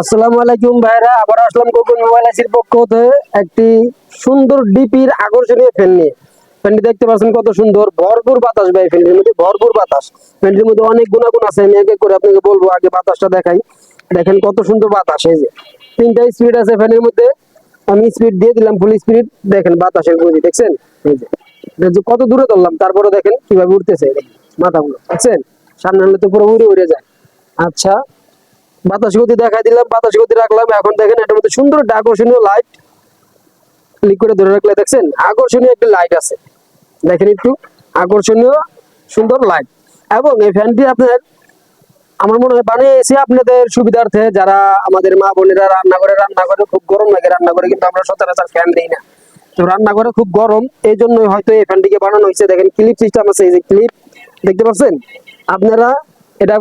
আসসালামু আলাইকুম ভাইরা, আবার আসলাম কোকুন মোবাইল আসির পক্ষ হতে একটি সুন্দর ডিপির আকর্ষণীয় ফ্যান নিয়ে। ফ্যানটি দেখতে পাচ্ছেন কত সুন্দর, ভরপুর বাতাস ভাই, ফ্যানটির মধ্যে ভরপুর বাতাস। ফ্যানটির মধ্যে অনেক গুণাগুণ আছে, আমি এক করে আপনাকে বলব, আগে বাতাসটা দেখাই। দেখেন কত সুন্দর বাতাস, এই যে তিনটা স্পিড আছে ফ্যানের মধ্যে। আমি স্পিড দিয়ে দিলাম ফুল স্পিড দেখেন বাতাসের গতি, দেখছেন? এই যে কত দূরে ধরলাম, তারপরে দেখেন কীভাবে উঠতেছে মাথাগুলো, দেখছেন? সামনে হলে তো পুরো উড়ে উড়ে যায়। আচ্ছা বাতাস গতি দেখাই দিলাম, বাতাস গতি রাখলাম। এখন দেখেন, এটার মধ্যে সুন্দর একটা আকর্ষণীয় লাইট ক্লিক করে ধরে রাখলে দেখছেন, আকর্ষণীয় একটা লাইট আছে। দেখেন একটু, আকর্ষণীয় সুন্দর লাইট এবং এই ফ্যানটি আপনার আমার মনে হয় বানিয়েছি আপনাদের সুবিধার্থে। যারা আমাদের মা বোনেরা রান্না করে রান্না করে, খুব গরম লাগে রান্না করে, কিন্তু আমরা সচরাচর ফ্যান দিই না। তো রান্না করে খুব গরম এই জন্যই হয়তো এই ফ্যানটিকে বানানো হয়েছে। দেখেন ক্লিপ সিস্টেম আছে, এই যে ক্লিপ দেখতে পাচ্ছেন? আপনারা এটা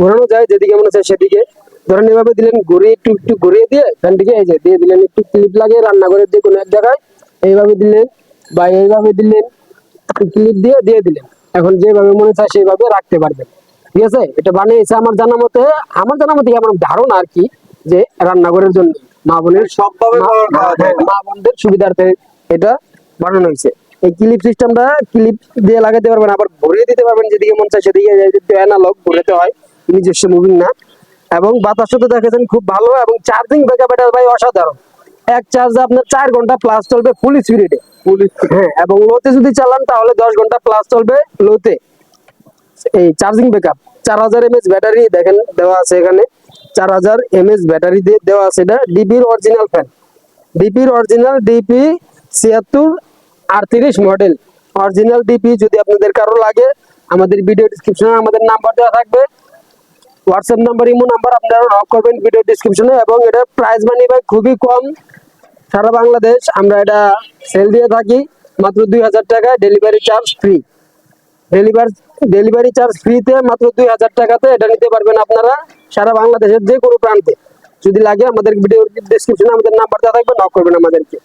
ঘোরানো যায়, যেদিকে মনে হচ্ছে সেদিকে। ধরেন এভাবে দিলেন ঘুরিয়ে একটু একটু ঘুরিয়ে দিয়ে ফ্যানটিকে এই যে দিয়ে দিলেন একটু ক্লিপ লাগিয়ে রান্না করে যে কোনো এক জায়গায় এইভাবে দিলেন বা এইভাবে দিলেন ক্লিপ দিয়ে দিয়ে দিলেন। এখন যেভাবে মনে চায় সেইভাবে রাখতে পারবেন। ঠিক আছে? এটা বানিয়েছে আমার জানা মতে আমার জানা মতে আমার ধারণা আর কি যে রান্নাঘরের জন্য মা বোনের সবভাবে। মা বোনদের সুবিধার্থে এটা বানানো হয়েছে। এই ক্লিপ সিস্টেমটা ক্লিপ দিয়ে লাগাতে পারবেন আবার ঘুরিয়ে দিতে পারবেন যেদিকে মন চায় সেদিকে অ্যানালগ ঘুরাতে হয়। নিজস্ব মুভিং না। এবং বাতাসও তো দেখেছেন খুব ভালো এবং চার্জিং ব্যাকআপ এটা ভাই অসাধারণ। এক চার্জে আপনার চার ঘণ্টা প্লাস চলবে ফুল স্পিডে হ্যাঁ এবং লোতে যদি চালান তাহলে দশ ঘণ্টা প্লাস চলবে লোতে এই চার্জিং ব্যাকআপ চার হাজার এমএচ ব্যাটারি দেখেন দেওয়া আছে এখানে। চার হাজার এমএচ ব্যাটারি দিয়ে দেওয়া আছে এটা ডিপির অরিজিনাল ফ্যান ডিপির অরিজিনাল ডিপি ছিয়াত্তর আটত্রিশ মডেল অরিজিনাল ডিপি যদি আপনাদের কারও লাগে আমাদের ভিডিও ডিসক্রিপশনে আমাদের নাম্বার দেওয়া থাকবে। হোয়াটসঅ্যাপ নাম্বার ইমো নাম্বার আপনারা নক করবেন ভিডিও ডিসক্রিপশনে এবং এটা প্রাইস মানি ভাই খুবই কম। সারা বাংলাদেশ আমরা এটা সেল দিয়ে থাকি। মাত্র দুই হাজার টাকায় delivery charge free delivery delivery charge ফ্রিতে মাত্র দুই হাজার টাকাতে এটা নিতে পারবেন আপনারা সারা বাংলাদেশের যে কোনো প্রান্তে। যদি লাগে আমাদের ভিডিও ডিসক্রিপশনে আমাদের নাম্বার দেওয়া থাকবে নক করবেন আমাদেরকে।